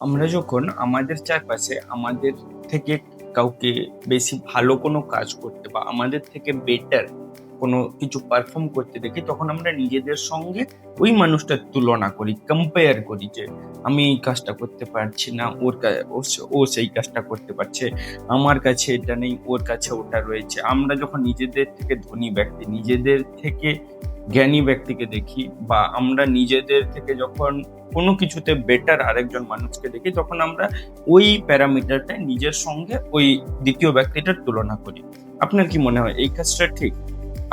আমরা যখন আমাদের চারপাশে আমাদের থেকে কাউকে বেশি ভালো কোনো কাজ করতে বা আমাদের থেকে বেটার কোনো কিছু পারফর্ম করতে দেখি, তখন আমরা নিজেদের সঙ্গে ওই মানুষটার তুলনা করি কম্পেয়ার করি যে, আমি এই কাজটা করতে পারছি না, ওর ও সেই কাজটা করতে পারছে, আমার কাছে এটা নেই, ওর কাছে ওটা রয়েছে। আমরা যখন নিজেদের থেকে ধনী ব্যক্তি, নিজেদের থেকে জ্ঞানী ব্যক্তিকে দেখি বা আমরা নিজেদের থেকে যখন কোনো কিছুতে বেটার আরেকজন মানুষকে দেখি, তখন আমরা ওই প্যারামিটারটা নিজের সঙ্গে ওই দ্বিতীয় ব্যক্তিটার তুলনা করি। আপনার কি মনে হয় এই কাজটা ঠিক?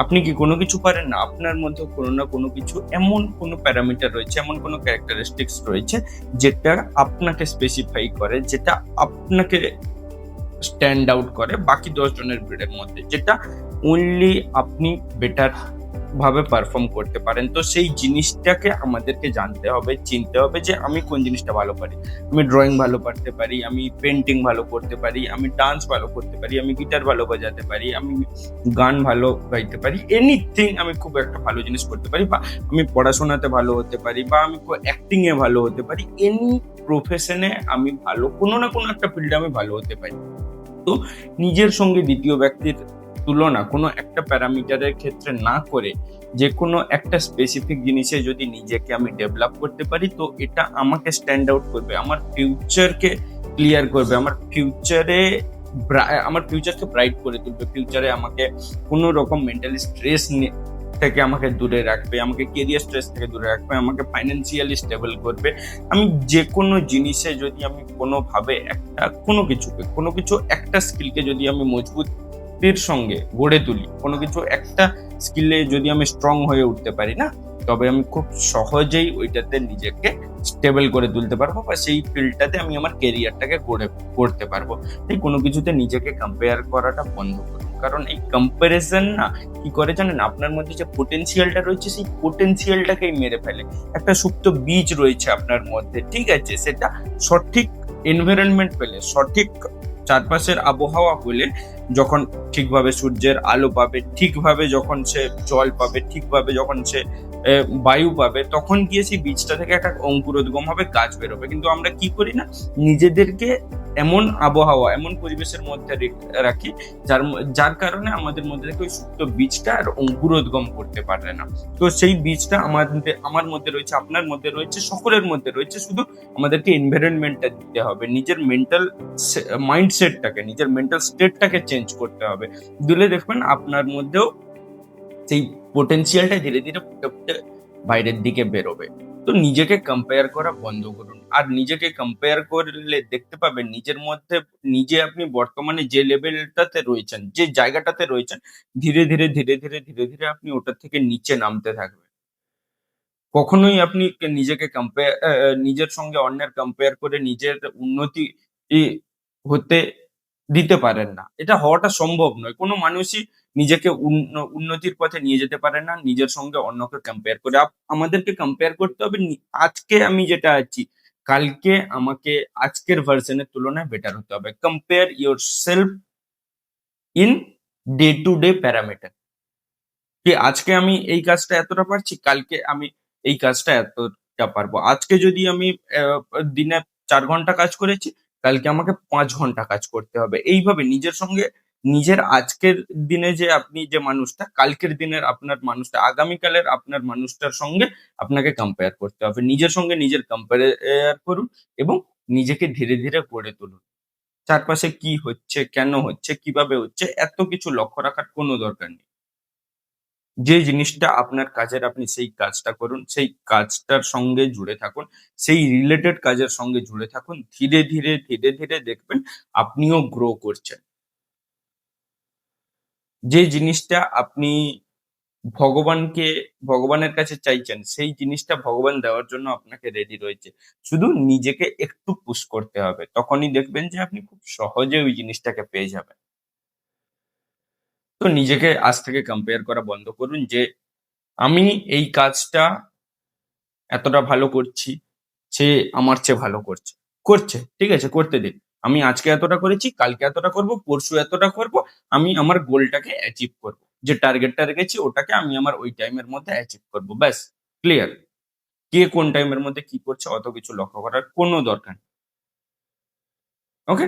আপনি কি কোনো কিছু পারেন না? আপনার মধ্যে কোনো না কোনো কিছু এমন কোনো প্যারামিটার রয়েছে, এমন কোনো ক্যারেক্টারিস্টিক্স রয়েছে যেটা আপনাকে স্পেসিফাই করে, যেটা আপনাকে স্ট্যান্ড আউট করে বাকি দশজনের ভিড়ের মধ্যে, যেটা অনলি আপনি বেটার ভাবে পারফর্ম করতে পারেন। তো সেই জিনিসটাকে আমাদেরকে জানতে হবে, চিনতে হবে যে আমি কোন জিনিসটা ভালো পারি। আমি ড্রয়িং ভালো করতে পারি, আমি পেন্টিং ভালো করতে পারি, আমি ডান্স ভালো করতে পারি, আমি গিটার ভালো বাজাতে পারি, আমি গান ভালো গাইতে পারি এনিথিং আমি খুব একটা ভালো জিনিস করতে পারি বা আমি পড়াশোনাতে ভালো হতে পারি বা আমি অ্যাক্টিং এ ভালো হতে পারি এনি প্রফেশনে আমি ভালো, কোনো না কোনো একটা ফিল্ডে আমি ভালো হতে পারি। তো নিজের সঙ্গে দ্বিতীয় ব্যক্তির তুলনা কোনো একটা প্যারামিটারের ক্ষেত্রে না করে যে কোনো একটা স্পেসিফিক জিনিসে যদি নিজেকে আমি ডেভেলপ করতে পারি, তো এটা আমাকে স্ট্যান্ড আউট করবে, আমার ফিউচারকে ক্লিয়ার করবে, আমার ফিউচারে আমার ফিউচারকে ব্রাইট করে তুলবে ফিউচারে আমাকে কোনো রকম মেন্টালি স্ট্রেস থেকে আমাকে দূরে রাখবে, আমাকে কেরিয়ার স্ট্রেস থেকে দূরে রাখবে, আমাকে ফাইন্যান্সিয়ালি স্টেবল করবে। আমি যে কোনো জিনিসে যদি আমি কোনোভাবে একটা, কোনো কিছুকে, কোনো কিছু একটা স্কিলকে যদি আমি মজবুতির সঙ্গে গড়ে তুলি। কোনো কিছু একটা স্কিলে যদি আমি স্ট্রং হয়ে উঠতে পারি না, তবে আমি খুব সহজেই ওইটাতে নিজেকে স্টেবল করে তুলতে পারব বা সেই ফিল্ডটাতে আমি আমার কেরিয়ারটাকে গড়ে করতে পারব। তাই কোনো কিছুতে নিজেকে কম্পেয়ার করাটা বন্ধ করুন। কারণ এই কম্পারিজন না, কি করে জানেন? আপনার মধ্যে যে পোটেনশিয়ালটা রয়েছে, সেই পোটেনশিয়ালটাকেই মেরে ফেলে। একটা সুপ্ত বীজ রয়েছে আপনার মধ্যে, ঠিক আছে? সেটা সঠিক এনভায়রনমেন্ট পেলে, সঠিক চারপাশের আবহাওয়া হলে যখন ঠিকভাবে সূর্যের আলো পাবে, ঠিকভাবে যখন সে জল পাবে, ঠিকভাবে যখন সে বায়ু পাবে, তখন গিয়ে সেই বীজটা থেকে একটা অঙ্কুরোদ্গম হবে, গাছ বেরোবে। কিন্তু আমরা কি করি না? নিজেদেরকে এমন আবহাওয়া, এমন পরিবেশের মধ্যে রাখি যার যার কারণে আমাদের মধ্যে থেকে ওই সুপ্ত বীজটা আর অঙ্কুরোদ্গম করতে পারে না। তো সেই বীজটা আমাদের আমার মধ্যে রয়েছে, আপনার মধ্যে রয়েছে, সকলের মধ্যে রয়েছে, শুধু আমাদেরকে এনভায়রনমেন্টটা দিতে হবে, নিজের মেন্টাল মাইন্ডসেটটাকে নিজের মেন্টাল স্টেটটাকে চেঞ্জ করতে হবে। দিলে দেখবেন আপনার মধ্যেও সেই পোটেনশিয়ালটা ধীরে ধীরে ফুটে ফুটে বাইরের দিকে বেরোবে। তো নিজেকে কম্পেয়ার করা বন্ধ করুন। আর নিজেকে কম্পেয়ার করলে দেখতে পাবেন নিজের মধ্যে, নিজে আপনি বর্তমানে যে লেভেলটাতে রয়েছেন, যে জায়গাটাতে রয়েছেন, ধীরে ধীরে ধীরে ধীরে ধীরে ধীরে আপনি ওটার থেকে নিচে নামতে থাকবেন। কখনোই আপনি নিজেকে কম্পেয়ার নিজের সঙ্গে অন্যের কম্পেয়ার করে নিজের উন্নতি হতে দিতে পারেন না। এটা হওয়াটা সম্ভব নয়। কোনো মানুষই নিজেকে উন্ন- উন্নতির পথে নিয়ে যেতে পারে না, নিজের সঙ্গে অন্যকে কম্পেয়ার করে। আমাদেরকে কম্পেয়ার করতে হবে আজকে আমি যেটা আছি, কালকে আমাকে আজকের ভার্সনের তুলনায় বেটার হতে হবে। Compare yourself in day to day parameter কি আজকে আমি এই কাজটা এতটা পারছি, কালকে আমি এই কাজটা এতটা পারব। আজকে যদি আমি দিনে চার ঘণ্টা কাজ করেছি, কালকে আমাকে পাঁচ ঘণ্টা কাজ করতে হবে। এইভাবে নিজের সঙ্গে নিজের আজকের দিনে যে আপনি যে মানুষটা, কালকের দিনের আপনার মানুষটা, আগামীকালের আপনার মানুষটার সঙ্গে আপনাকে কম্পেয়ার করতে হবে। নিজের সঙ্গে নিজের কম্পেয়ার করুন এবং নিজেকে ধীরে ধীরে গড়ে তুলুন। চারপাশে কি হচ্ছে, কেন হচ্ছে, কীভাবে হচ্ছে, এত কিছু লক্ষ্য রাখার কোনো দরকার নেই। যে জিনিসটা আপনার কাজের, আপনি সেই কাজটা করুন, সেই কাজটার সঙ্গে জুড়ে থাকুন, সেই রিলেটেড কাজের সঙ্গে জুড়ে থাকুন, ধীরে ধীরে ধীরে ধীরে দেখবেন আপনিও গ্রো করছেন। যে জিনিসটা আপনি ভগবানকে, ভগবানের কাছে চাইছেন, সেই জিনিসটা ভগবান দেওয়ার জন্য আপনাকে রেডি রয়েছে। শুধু নিজেকে একটু পুশ করতে হবে। তখনই দেখবেন যে আপনি খুব সহজে ওই জিনিসটাকে পেয়ে যাবেন। তো নিজেকে আজ থেকে কম্পেয়ার করা বন্ধ করুন যে, আমি এই কাজটা এতটা ভালো করছি, সে আমার চেয়ে ভালো করছে। করছে, ঠিক আছে, করতে দিন। আমি আজকে এতটা করেছি, কালকে এতটা করব, পরশু এতটা করব, আমি আমার গোলটাকে অ্যাচিভ করব। যে টার্গেটটা রেখেছি, ওটাকে আমি আমার ওই টাইমের মধ্যে অ্যাচিভ করব, ব্যাস ক্লিয়ার কে কোন টাইমের মধ্যে কি করছে, অত কিছু লক্ষ্য করার কোনো দরকার ওকে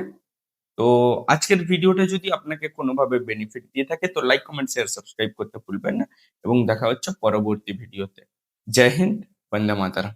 তো আজকের ভিডিওটা যদি আপনাকে কোনোভাবে বেনিফিট দিয়ে থাকে, তো লাইক কমেন্ট শেয়ার সাবস্ক্রাইব করতে ভুলবেন না। এবং দেখা হচ্ছে পরবর্তী ভিডিওতে জয় হিন্দ, বন্দে মাতারা